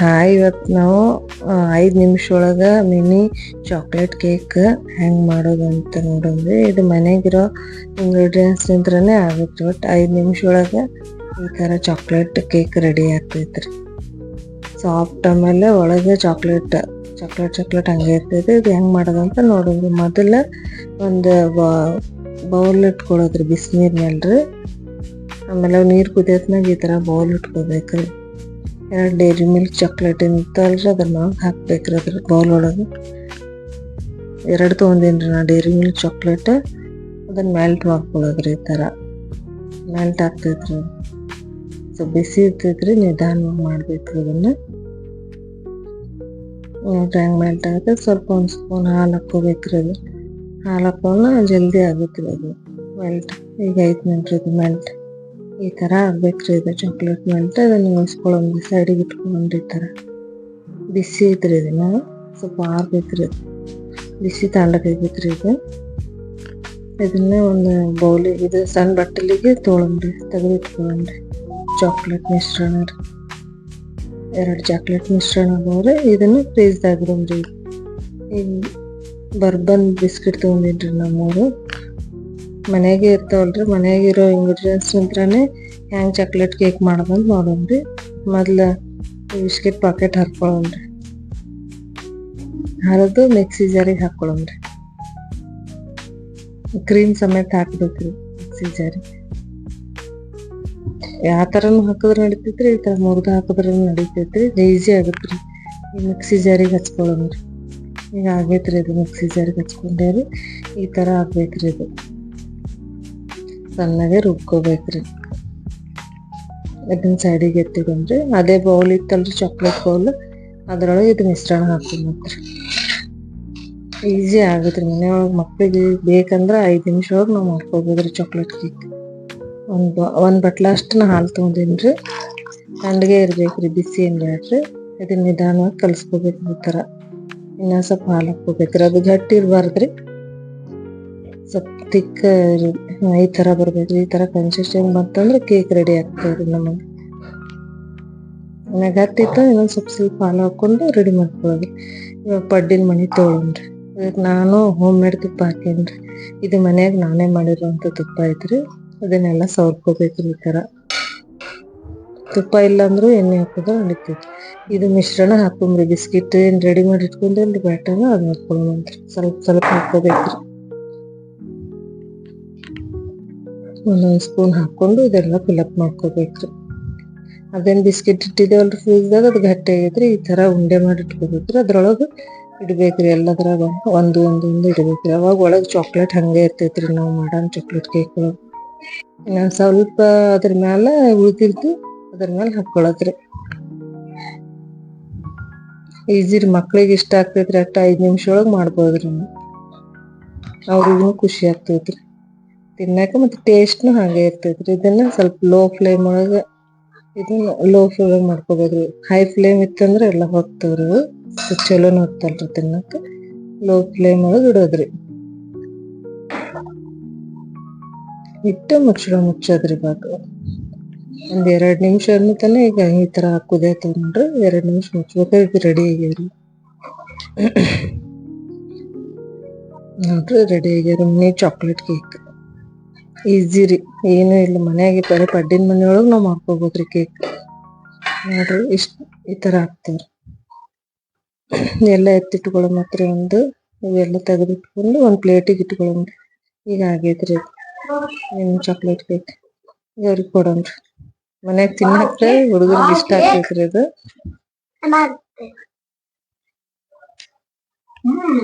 Hi ಇವತ್ತು ನಾವು ಐದು ನಿಮಿಷ ಒಳಗ ಮಿನಿ ಚಾಕ್ಲೇಟ್ ಕೇಕ್ ಹೆಂಗೆ ಮಾಡೋದು ಅಂತ ನೋಡೋದ್ರಿ ಇದು ಮನೆಗಿರೋ ಇಂಗ್ರೀಡಿಯೆಂಟ್ಸ್ ನಿಂತ್ರೇ ಆಗುತ್ತೆ. ಬಟ್ ಐದು ನಿಮಿಷ ಒಳಗ ಈ ತರ ಚಾಕ್ಲೇಟ್ ಕೇಕ್ ರೆಡಿ ಆಗ್ತೈತ್ರಿ. ಸಾಫ್ಟ್ ಆಮೇಲೆ ಒಳಗೆ ಚಾಕ್ಲೇಟ್ ಚಾಕ್ಲೇಟ್ ಚಾಕ್ಲೇಟ್ ಹಂಗೆ ಇರ್ತೈತೆ. ಇದು ಹೆಂಗೆ ಮಾಡೋದು ಅಂತ ನೋಡೋದ್ರಿ ಮೊದಲ ಒಂದು ಬೌಲ್ ಇಟ್ಕೊಳ್ಳೋದ್ರಿ ಬಿಸಿನೀರ್ ಮೇಲ್ರಿ ಆಮೇಲೆ ನೀರು ಕುದಿಯೋತ್ನಾಗ ಈ ತರ ಬೌಲ್ ಇಟ್ಕೋಬೇಕ್ರಿ. ಎರಡು ಡೈರಿ ಮಿಲ್ಕ್ ಚಾಕ್ಲೇಟ್ ಇಂತಲ್ರಿ ಅದನ್ನ ಹಾಕ್ಬೇಕ್ರಿ ಅದ್ರ ಬೌಲ್ ಒಳಗೆ. ಎರಡು ತೊಗೊಂಡೇನ್ರಿ ನಾ ಡೈರಿ ಮಿಲ್ಕ್ ಚಾಕ್ಲೇಟ್ ಅದನ್ನ ಮೆಲ್ಟ್ ಮಾಡ್ಕೊಳ್ಳೋದ್ರಿ ಈ ಥರ ಮೆಲ್ಟ್ ಆಗ್ತೈತ್ರಿ ಸೊ ಬಿಸಿ ಇರ್ತೈತ್ರಿ, ನಿಧಾನವಾಗಿ ಮಾಡ್ಬೇಕ್ರಿ ಅದನ್ನ. ನೋಡ್ರಿ ಹೆಂಗ್ ಮೆಲ್ಟ್ ಆಗುತ್ತೆ? ಸ್ವಲ್ಪ ಒಂದು ಸ್ಪೂನ್ ಹಾಲು ಹಾಕ್ಕೋಬೇಕ್ರಿ ಅದು. ಹಾಲು ಹಾಕೋಣ ಜಲ್ದಿ ಆಗುತ್ತೆ ಅದು. ಮೆಲ್ಟ್ ಈಗ ಐದು ನೋಡ್ರಿ ಇದು ಮೆಲ್ಟ್ ಈ ತರ ಆಗ್ಬೇಕ್ರಿ ಇದು ಚಾಕ್ಲೇಟ್ ಮೆಲ್ಟ್ ಅದನ್ನ ಉಳಿಸ್ಕೊಳ್ಳೋದು ಸೈಡಿಗೆ ಇಟ್ಕೊಂಡು ಈ ತರ. ಬಿಸಿ ಐತ್ರಿ ಇದನ್ನ ಸ್ವಲ್ಪ ಆರ್ಬೇಕ್ರಿ ಬಿಸಿ ತಾಂಡಕೈತ್ರಿ ಇದು. ಇದನ್ನ ಒಂದು ಬೌಲಿ ಇದು ಸಣ್ಣ ಬಟ್ಟಲಿಗೆ ತೊಗೊಂಡ್ರಿ ತೆಗೆದು ಇಟ್ಕೊಂಡ್ರಿ. ಚಾಕ್ಲೇಟ್ ಮಿಶ್ರಣ ರೀ. ಎರಡು ಚಾಕ್ಲೇಟ್ ಮಿಶ್ರಣ ಅದಾವ್ರಿ ಇದನ್ನ ಫ್ರೀಜ್ದಾಗ ಇಡೋಣ್ರಿ. ಈಗ ಬರ್ಬನ್ ಬಿಸ್ಕಿಟ್ ತೊಗೊಂಡಿನ್ರಿ ನಮ್ಮೂರು. ಮನೆಯಾಗೆ ಇರ್ತಾವಲ್ರಿ ಮನೆಯಾಗಿರೋ ಇಂಗ್ರೀಡಿಯೆಂಟ್ಸ್ ನಿಂತ್ರನೇ ಹ್ಯಾಂಗ್ ಚಾಕ್ಲೇಟ್ ಕೇಕ್ ಮಾಡೋದಂತ ನೋಡೋಣ್ರಿ ಮೊದಲು ಬಿಸ್ಕೆಟ್ ಪಾಕೆಟ್ ಹರ್ಕೊಳ್ಳೋಣ್ರಿ ಹರಿದು ಮಿಕ್ಸಿ ಜಾರಿಗೆ ಹಾಕೊಳ್ಳೋಣ್ರಿ ಕ್ರೀಮ್ ಸಮೇತ ಹಾಕ್ಬೇಕ್ರಿ ಮಿಕ್ಸಿ ಜಾರಿ ಯಾವ ಥರನು ಹಾಕಿದ್ರೆ ನಡಿತೈತ್ರಿ, ಈ ಥರ ಮುರಿದು ಹಾಕಿದ್ರೆ ನಡಿತೈತ್ರಿ ಈಸಿ ರೀ ಈ ಮಿಕ್ಸಿ ಜಾರಿಗೆ ಹಚ್ಕೊಳ್ಳೋಣ್ರಿ ಈಗ ಆಗೈತ್ರಿ ಇದು ಮಿಕ್ಸಿ ಜಾರಿಗೆ ಹಚ್ಕೊಂಡೇರಿ, ಈ ಥರ ಆಗ್ಬೇಕ್ರಿ ಇದು. ಸಣ್ಣಗೆ ರುಬ್ಕೋಬೇಕ್ರಿ. ಅದನ್ನ ಸೈಡಿಗೆ ಎತ್ತಿಕೊಂಡ್ರಿ ಅದೇ ಬೌಲ್ ಇತ್ತಲ್ರಿ ಚಾಕ್ಲೇಟ್ ಬೌಲ್ ಅದ್ರೊಳಗೆ ಇದು ಮಿಶ್ರಣ ಹಾಕೊಂಡ್ರಿ ಈಸಿ ಆಗುತ್ತೆ ಮನೆಯೊಳಗೆ ಮಕ್ಕಳಿಗೆ ಬೇಕಂದ್ರೆ ಐದು ನಿಮಿಷ ಒಳಗೆ ನಾವು ಮಾಡ್ಕೋಬೋದ್ರಿ ಚಾಕ್ಲೇಟ್ ಕೇಕ್ ಒಂದು ಒಂದು ಬಟ್ಲ ಅಷ್ಟು ಹಾಲು ತೊಗೊಂಡೀನಿ ತಣ್ಣಗೆ ರೀ ಬಿಸಿ ಏನು ಬೇಡ್ರಿ ಇದನ್ನ ನಿಧಾನವಾಗಿ ಕಲಿಸ್ಕೋಬೇಕು ಈ ಥರ ಇನ್ನೊಂದು ಸ್ವಲ್ಪ ಹಾಲು ಹಾಕ್ಕೋಬೇಕ್ರಿ. ಅದು ಗಟ್ಟಿ ಇರಬಾರ್ದ್ರಿ. ಸ್ವಲ್ಪ ತಿಕ್ಕ ಈ ತರ ಬರ್ಬೇಕು, ಈ ತರ ಕನ್ಸಿಸ್ಟೆಂಟ್ ಬಂತಂದ್ರೆ ಕೇಕ್ ರೆಡಿ ಆಗ್ತದ್ರಿ ನಮಗೆ. ಮನ್ಯಾಗ ಹತ್ತಿತ್ತು ಇನ್ನೊಂದ್ ಸ್ವಲ್ಪ ಸ್ವಲ್ಪ ಹಾಲು ಹಾಕೊಂಡು ರೆಡಿ ಮಾಡ್ಕೊಳ್ಳೋದು. ಇವಾಗ ಪಡ್ಡಿನ ಮಣಿ ತೊಗೊಳನ್ರಿ ಇವಾಗ ನಾನು ಹೋಮ್ ಮೇಡ್ ತುಪ್ಪ ಹಾಕೇನ್ರಿ ಇದು ಮನೆಯಾಗ ನಾನೇ ಮಾಡಿರುವಂತ ತುಪ್ಪ ಐತ್ರಿ. ಅದನ್ನೆಲ್ಲ ಸವರ್ಕೋಬೇಕ್ರಿ ಈ ತರ. ತುಪ್ಪ ಇಲ್ಲ ಅಂದ್ರೂ ಎಣ್ಣೆ ಹಾಕಿದ್ರೆ ನಡೀತೈತಿ. ಇದು ಮಿಶ್ರಣ ಹಾಕೊಂಬ್ರಿ ಬಿಸ್ಕಿಟ್ ಏನು ರೆಡಿ ಮಾಡಿ ಇಟ್ಕೊಂಡ್ರಿ ಬ್ಯಾಟರ್ ಅದು ಹಾಕೊಳ್ಳೋಣ ಸ್ವಲ್ಪ ಸ್ವಲ್ಪ ಹಾಕೋಬೇಕ್ರಿ ಒಂದೊಂದ್ ಸ್ಪೂನ್ ಹಾಕೊಂಡು ಇದೆಲ್ಲ ಫಿಲಪ್ ಮಾಡ್ಕೋಬೇಕ್ರಿ ಅದೇನು ಬಿಸ್ಕಿಟ್ ಇಟ್ಟಿದೇವಲ್ರಿ ಫ್ರೀಜ್ದಾಗ ಅದು ಗಟ್ಟಿ ಆಗೈತ್ರಿ. ಈ ತರ ಉಂಡೆ ಮಾಡಿ ಇಟ್ಕೋಬೇಕ್ರಿ. ಅದ್ರೊಳಗೆ ಇಡ್ಬೇಕ್ರಿ ಎಲ್ಲದ್ರಾಗ. ಒಂದು ಒಂದು ಒಂದು ಇಡ್ಬೇಕ್ರಿ. ಅವಾಗ ಒಳಗೆ ಚಾಕ್ಲೇಟ್ ಹಂಗೆ ಇರ್ತೈತ್ರಿ. ನಾವು ಮಾಡೋಣ ಚಾಕ್ಲೇಟ್ ಕೇಕ್ ಒಳಗೆ. ಇನ್ನೊಂದ್ ಸ್ವಲ್ಪ ಅದ್ರ ಮೇಲೆ ಉಳಿದಿರ್ತು ಅದ್ರ ಮೇಲೆ ಹಾಕೊಳ್ಳೋದ್ರಿ ಈಜಿ ರೀ. ಮಕ್ಳಿಗೆ ಇಷ್ಟ ಆಗ್ತೈತ್ರಿ. ಅಷ್ಟು ಐದು ನಿಮಿಷ ಒಳಗೆ ಮಾಡ್ಬೋದ್ರಿ. ಅವ್ರಿಗೂ ಖುಷಿ ಆಗ್ತೈತ್ರಿ. ತಿನ್ನಾಕ ಮತ್ತೆ ಟೇಸ್ಟ್ನು ಹಾಗೆ ಇರ್ತೈತ್ರಿ. ಇದನ್ನ ಸ್ವಲ್ಪ ಲೋ ಫ್ಲೇಮ್ ಒಳಗೆ ಇದನ್ನ ಲೋ ಫ್ಲೇಮ್ ಮಾಡ್ಕೋಬೇಕ್ರಿ. ಹೈ ಫ್ಲೇಮ್ ಇತ್ತಂದ್ರೆ ಎಲ್ಲ ಹೋಗ್ತವ್ರಿ ಚಲೋನು ಚಲೋನ ತಿನ್ನಕ್ಕೆ ಲೋ ಫ್ಲೇಮ್ ಒಳಗ ಇಡೋದ್ರಿ. ಇಟ್ಟು ಮುಚ್ಚಳ ಮುಚ್ಚೋದ್ರಿ ಬಾಕ. ಒಂದ್ ಎರಡ್ ನಿಮಿಷ ಈಗ ಈ ತರ ಹಾಕುದೇ ನೋಡ್ರಿ. ಎರಡ್ ನಿಮಿಷ ಮುಚ್ಬೇಕಾದ್ರೆ ಇದು ರೆಡಿ ಆಗ್ಯಾವ್ರಿ. ನೋಡ್ರಿ ರೆಡಿ ಆಗ್ಯಾರ ಮಿನಿ ಚಾಕ್ಲೇಟ್ ಕೇಕ್ ಈಸಿ ರೀ. ಏನು ಇಲ್ಲ, ಮನ್ಯಾಗ ಬರೀ ಪಡ್ಡಿನ ಮನೆಯೊಳಗೆ ನಾವು ಮಾಡ್ಕೋಬೋದ್ರಿ ಕೇಕ್ ನೋಡ್ರಿ, ಇಷ್ಟ ಈ ತರ ಆಗ್ತಾವ್ರಿ ಎಲ್ಲ ಎತ್ತಿಟ್ಕೊಳ್ಳೋ ಮಾತ್ರ ಒಂದು, ಇವೆಲ್ಲ ತೆಗೆದಿಟ್ಕೊಂಡು ಒಂದ್ ಪ್ಲೇಟಿಗೆ ಇಟ್ಕೊಳ್ಳೋಣ್ರಿ ಈಗ ಆಗೈತ್ರಿ ನಿಮ್ಮ ಚಾಕ್ಲೇಟ್ ಕೇಕ್ ಅವ್ರಿಗೆ ಕೊಡೋಣ್ರಿ. ಮನ್ಯಾಗ ತಿನ್ನಕ್ಕೆ ಹುಡುಗರಿಗೆ ಇಷ್ಟ ಆಗ್ತೈತ್ರಿ ಇದು ಹ್ಮ್.